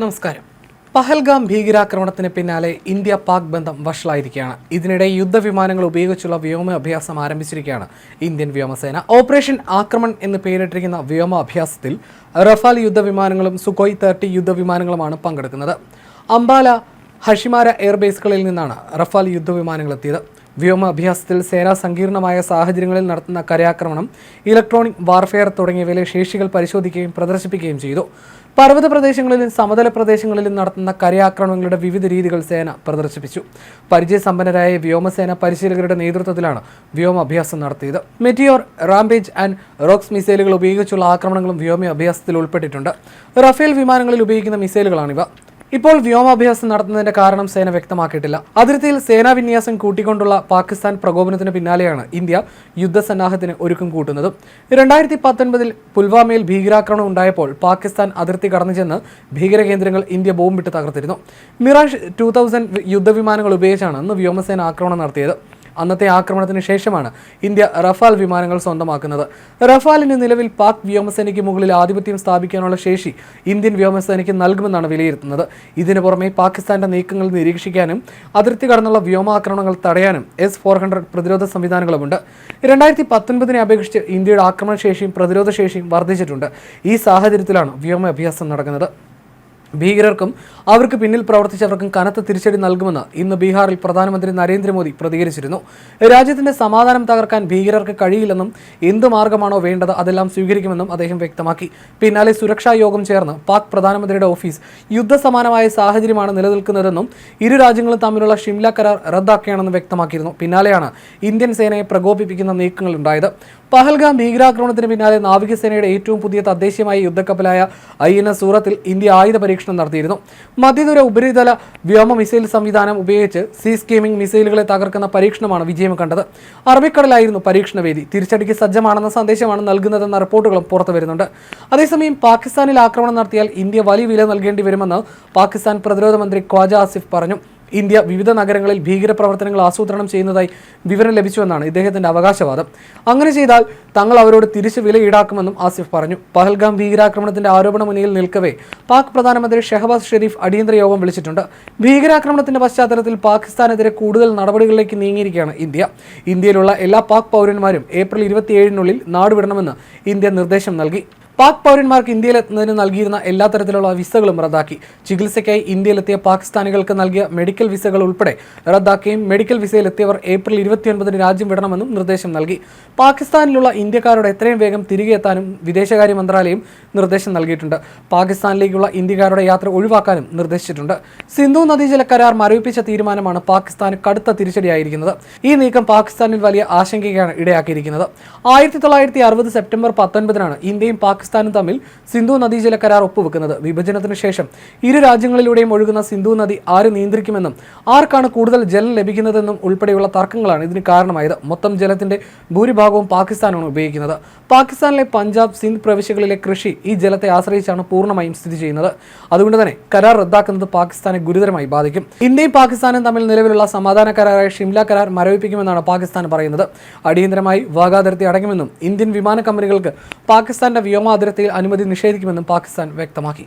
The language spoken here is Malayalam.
നമസ്കാരം. പഹൽഗാം ഭീകരാക്രമണത്തിന് പിന്നാലെ ഇന്ത്യ പാക് ബന്ധം വഷളായിരിക്കുകയാണ്. ഇതിനിടെ യുദ്ധവിമാനങ്ങൾ ഉപയോഗിച്ചുള്ള വ്യോമ അഭ്യാസം ആരംഭിച്ചിരിക്കുകയാണ് ഇന്ത്യൻ വ്യോമസേന. ഓപ്പറേഷൻ ആക്രമൺ എന്ന് പേരിട്ടിരിക്കുന്ന വ്യോമ അഭ്യാസത്തിൽ റഫാൽ യുദ്ധവിമാനങ്ങളും സുഖോയ് തേർട്ടി യുദ്ധവിമാനങ്ങളുമാണ് പങ്കെടുക്കുന്നത്. അംബാല ഹഷിമാര എയർബേസുകളിൽ നിന്നാണ് റഫാൽ യുദ്ധവിമാനങ്ങൾ എത്തിയത്. വ്യോമ അഭ്യാസത്തിൽ സേന സങ്കീർണമായ സാഹചര്യങ്ങളിൽ നടത്തുന്ന കരയാക്രമണം ഇലക്ട്രോണിക് വാർഫെയർ തുടങ്ങിയവയിലെ ശേഷികൾ പരിശോധിക്കുകയും പ്രദർശിപ്പിക്കുകയും ചെയ്തു. പർവത പ്രദേശങ്ങളിലും സമതല പ്രദേശങ്ങളിലും നടത്തുന്ന കരയാക്രമണങ്ങളുടെ വിവിധ രീതികൾ സേന പ്രദർശിപ്പിച്ചു. പരിചയസമ്പന്നരായ വ്യോമസേന പരിശീലകരുടെ നേതൃത്വത്തിലാണ് വ്യോമാഭ്യാസം നടത്തിയത്. മെറ്റിയോർ റാംബേജ് ആൻഡ് റോക്സ് മിസൈലുകൾ ഉപയോഗിച്ചുള്ള ആക്രമണങ്ങളും വ്യോമ അഭ്യാസത്തിൽ ഉൾപ്പെട്ടിട്ടുണ്ട്. റഫേൽ വിമാനങ്ങളിൽ ഉപയോഗിക്കുന്ന മിസൈലുകളാണിവ ഇപ്പോൾ വ്യോമാഭ്യാസം നടത്തുന്നതിന്റെ കാരണം സേന വ്യക്തമാക്കിയിട്ടില്ല. അതിർത്തിയിൽ സേനാ വിന്യാസം കൂട്ടിക്കൊണ്ടുള്ള പാകിസ്ഥാൻ പ്രകോപനത്തിന് പിന്നാലെയാണ് ഇന്ത്യ യുദ്ധസന്നാഹത്തിന് ഒരുക്കം കൂട്ടുന്നത്. രണ്ടായിരത്തി പത്തൊൻപതിൽ പുൽവാമയിൽ ഭീകരാക്രമണം ഉണ്ടായപ്പോൾ പാകിസ്ഥാൻ അതിർത്തി കടന്നു ചെന്ന് ഭീകരകേന്ദ്രങ്ങൾ ഇന്ത്യ ബോംബിട്ട് തകർത്തിരുന്നു. മിറാഷ് ടു തൗസൻഡ് യുദ്ധവിമാനങ്ങൾ ഉപയോഗിച്ചാണ് അന്ന് വ്യോമസേന ആക്രമണം നടത്തിയത്. അന്നത്തെ ആക്രമണത്തിന് ശേഷമാണ് ഇന്ത്യ റഫാൽ വിമാനങ്ങൾ സ്വന്തമാക്കുന്നത്. റഫാലിന് നിലവിൽ പാക് വ്യോമസേനയ്ക്ക് മുകളിൽ ആധിപത്യം സ്ഥാപിക്കാനുള്ള ശേഷി ഇന്ത്യൻ വ്യോമസേനയ്ക്ക് നൽകുമെന്നാണ് വിലയിരുത്തുന്നത്. ഇതിനു പുറമെ പാകിസ്ഥാന്റെ നീക്കങ്ങൾ നിരീക്ഷിക്കാനും അതിർത്തി കടന്നുള്ള വ്യോമാക്രമണങ്ങൾ തടയാനും എസ് ഫോർ ഹൺഡ്രഡ് പ്രതിരോധ സംവിധാനങ്ങളുമുണ്ട്. രണ്ടായിരത്തി പത്തൊൻപതിനെ അപേക്ഷിച്ച് ഇന്ത്യയുടെ ആക്രമണശേഷിയും പ്രതിരോധ ശേഷിയും വർദ്ധിച്ചിട്ടുണ്ട്. ഈ സാഹചര്യത്തിലാണ് വ്യോമ അഭ്യാസം നടക്കുന്നത്. ഭീകരർക്കും അവർക്ക് പിന്നിൽ പ്രവർത്തിച്ചവർക്കും കനത്ത തിരിച്ചടി നൽകുമെന്ന് ഇന്ന് ബീഹാറിൽ പ്രധാനമന്ത്രി നരേന്ദ്രമോദി പ്രതികരിച്ചിരുന്നു. രാജ്യത്തിന്റെ സമാധാനം തകർക്കാൻ ഭീകരർക്ക് കഴിയില്ലെന്നും എന്ത് മാർഗമാണോ വേണ്ടത് അതെല്ലാം സ്വീകരിക്കുമെന്നും അദ്ദേഹം വ്യക്തമാക്കി. പിന്നാലെ സുരക്ഷാ യോഗം ചേർന്ന് പാക് പ്രധാനമന്ത്രിയുടെ ഓഫീസ് യുദ്ധസമാനമായ സാഹചര്യമാണ് നിലനിൽക്കുന്നതെന്നും ഇരു രാജ്യങ്ങളും തമ്മിലുള്ള ഷിംല കരാർ റദ്ദാക്കുകയാണെന്നും വ്യക്തമാക്കിയിരുന്നു. പിന്നാലെയാണ് ഇന്ത്യൻ സേനയെ പ്രകോപിപ്പിക്കുന്ന നീക്കങ്ങൾ ഉണ്ടായത്. പഹൽഗാം ഭീകരാക്രമണത്തിന് പിന്നാലെ നാവികസേനയുടെ ഏറ്റവും പുതിയ തദ്ദേശീയമായ യുദ്ധക്കപ്പലായ ഐ എൻ എസ് സൂറത്തിൽ ഇന്ത്യ ആയുധ പരീക്ഷണം നടത്തിയിരുന്നു. മധ്യദൂര ഉപരിതല വ്യോമ മിസൈൽ സംവിധാനം ഉപയോഗിച്ച് സീ സ്കീമിംഗ് മിസൈലുകളെ തകർക്കുന്ന പരീക്ഷണമാണ് വിജയം കണ്ടത്. അറബിക്കടലായിരുന്നു പരീക്ഷണ വേദി. തിരിച്ചടിക്ക് സജ്ജമാണെന്ന സന്ദേശമാണ് നൽകുന്നതെന്ന റിപ്പോർട്ടുകളും പുറത്തു വരുന്നുണ്ട്. അതേസമയം പാകിസ്ഥാനിൽ ആക്രമണം നടത്തിയാൽ ഇന്ത്യ വലിയ വില നൽകേണ്ടി വരുമെന്ന് പാകിസ്ഥാൻ പ്രതിരോധ മന്ത്രി ഖ്വാജ ആസിഫ് പറഞ്ഞു. ഇന്ത്യ വിവിധ നഗരങ്ങളിൽ ഭീകരപ്രവർത്തനങ്ങൾ ആസൂത്രണം ചെയ്യുന്നതായി വിവരം ലഭിച്ചുവെന്നാണ് ഇദ്ദേഹത്തിന്റെ അവകാശവാദം. അങ്ങനെ ചെയ്താൽ തങ്ങൾ അവരോട് തിരിച്ചു വില ഈടാക്കുമെന്നും ആസിഫ് പറഞ്ഞു. പഹൽഗാം ഭീകരാക്രമണത്തിന്റെ ആരോപണ മുന്നിൽ നിൽക്കവേ പാക് പ്രധാനമന്ത്രി ഷെഹബാസ് ഷെരീഫ് അടിയന്തര യോഗം വിളിച്ചിട്ടുണ്ട്. ഭീകരാക്രമണത്തിന്റെ പശ്ചാത്തലത്തിൽ പാകിസ്ഥാനെതിരെ കൂടുതൽ നടപടികളിലേക്ക് നീങ്ങിയിരിക്കുകയാണ് ഇന്ത്യ. ഇന്ത്യയിലുള്ള എല്ലാ പാക് പൗരന്മാരും ഏപ്രിൽ ഇരുപത്തിയേഴിനുള്ളിൽ നാടുവിടണമെന്ന് ഇന്ത്യ നിർദ്ദേശം നൽകി. പാക് പൗരന്മാർക്ക് ഇന്ത്യയിലെത്തുന്നതിന് നൽകിയിരുന്ന എല്ലാ തരത്തിലുള്ള വിസകളും റദ്ദാക്കി. ചികിത്സയ്ക്കായി ഇന്ത്യയിലെത്തിയ പാകിസ്ഥാനികൾക്ക് നൽകിയ മെഡിക്കൽ വിസകൾ ഉൾപ്പെടെ റദ്ദാക്കുകയും മെഡിക്കൽ വിസയിലെത്തിയവർ ഏപ്രിൽ ഇരുപത്തിയൊൻപതിന് രാജ്യം വിടണമെന്നും നിർദ്ദേശം നൽകി. പാകിസ്ഥാനിലുള്ള ഇന്ത്യക്കാരോട് എത്രയും വേഗം തിരികെ എത്താനും വിദേശകാര്യ മന്ത്രാലയം നിർദ്ദേശം നൽകിയിട്ടുണ്ട്. പാകിസ്ഥാനിലേക്കുള്ള ഇന്ത്യക്കാരുടെ യാത്ര ഒഴിവാക്കാനും നിർദ്ദേശിച്ചിട്ടുണ്ട്. സിന്ധു നദീജല കരാർ മരവിപ്പിച്ച തീരുമാനമാണ് പാകിസ്ഥാന് കടുത്ത തിരിച്ചടിയായിരിക്കുന്നത്. ഈ നീക്കം പാകിസ്ഥാനിൽ വലിയ ആശങ്കയ്ക്കാണ് ഇടയാക്കിയിരിക്കുന്നത്. ആയിരത്തി തൊള്ളായിരത്തി അറുപത് സെപ്റ്റംബർ പത്തൊൻപതിനാണ് ഇന്ത്യയും പാകിസ്ഥാനും തമ്മിൽ സിന്ധു നദീജല കരാർ ഒപ്പുവെക്കുന്നത് വിഭജനത്തിന് ശേഷം ഇരു രാജ്യങ്ങളിലൂടെയും ഒഴുകുന്ന സിന്ധു നദി ആര് നിയന്ത്രിക്കുമെന്നും ആർക്കാണ് കൂടുതൽ ജലം ലഭിക്കുന്നതെന്നും ഉൾപ്പെടെയുള്ള തർക്കങ്ങളാണ് ഇതിന് കാരണമായത്. മൊത്തം ജലത്തിന്റെ ഭൂരിഭാഗവും പാകിസ്ഥാനാണ് ഉപയോഗിക്കുന്നത്. പാകിസ്ഥാനിലെ പഞ്ചാബ് സിന്ധ് പ്രവിശ്യകളിലെ കൃഷി ഈ ജലത്തെ ആശ്രയിച്ചാണ് പൂർണമായും സ്ഥിതി ചെയ്യുന്നത്. അതുകൊണ്ട് തന്നെ കരാർ റദ്ദാക്കുന്നത് പാകിസ്ഥാനെ ഗുരുതരമായി ബാധിക്കും. ഇന്ത്യയും പാകിസ്ഥാനും തമ്മിൽ നിലവിലുള്ള സമാധാന കരാറായ ഷിംല കരാർ മരവിപ്പിക്കുമെന്നാണ് പാകിസ്ഥാൻ പറയുന്നത്. അടിയന്തരമായി വാഗാതിർത്തി അടങ്ങുമെന്നും ഇന്ത്യൻ വിമാന കമ്പനികൾക്ക് പാകിസ്ഥാന്റെ വ്യോമാതിർത്തിയിൽ അനുമതി നിഷേധിക്കുമെന്നും പാകിസ്ഥാൻ വ്യക്തമാക്കി.